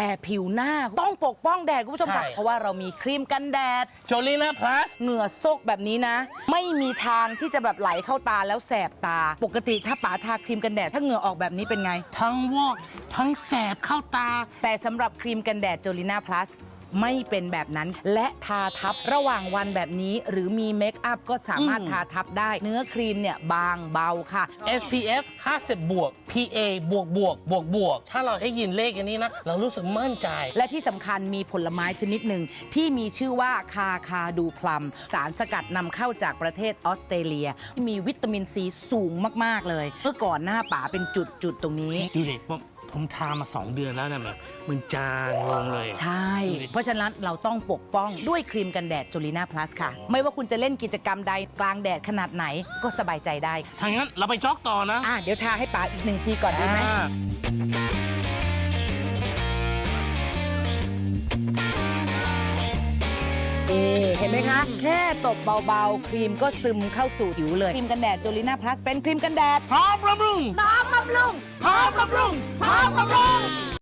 แต่ผิวหน้าต้องปกป้องแดดคุณผู้ชมค่ะใช่ เพราะว่าเรามีครีมกันแดด โจลีน่าพลัส เหงื่อซกแบบนี้นะ ไม่มีทางที่จะแบบไหลเข้าตาแล้วแสบตา ปกติถ้าป๋าทาครีมกันแดด ถ้าเหงื่อออกแบบนี้เป็นไง ทั้งวอก ทั้งแสบเข้าตา แต่สำหรับครีมกันแดดโจลิน่าพลัส ไม่เป็นแบบนั้น และทาทับระหว่างวันแบบนี้ หรือมีเมคอัพก็สามารถอืมทาทับได้ เนื้อครีมเนี่ยบางเบาค่ะ SPF 50 บวก PA บวกบวกบวกบวก ถ้าเราได้ยินเลขอันนี้นะ เรารู้สึกมั่นใจ และที่สำคัญมีผลไม้ชนิดหนึ่ง ที่มีชื่อว่าคาคาดูพลัม สารสกัดนำเข้าจากประเทศออสเตรเลีย มีวิตามินซีสูงมาก ๆ เลย เมื่อก่อนหน้าป๋าเป็นจุดจุดๆตรงนี้ ดูดิผมผมทามา 2 เดือนแล้วนะแบบมันจางลงเลย ใช่ เพราะฉะนั้นเราต้องปกป้องด้วยครีมกันแดดจูลีน่าพลัสค่ะ ไม่ว่าคุณจะเล่นกิจกรรมใดกลางแดดขนาดไหนก็สบายใจได้ทางนั้นเราไปจ็อกต่อนะอะเดี๋ยวทาให้ป๋าอีกหนึ่งทีก่อนดีไหมอ่านี่เห็นไหมคะ แค่ตบเบาๆ ครีมก็ซึมเข้าสู่ผิวเลย ครีมกันแดดจูลีน่าพลัสเป็นครีมกันแดดพร้อมบำรุงพร้อมบำรุงพร้อมบำรุงพร้อมบำรุง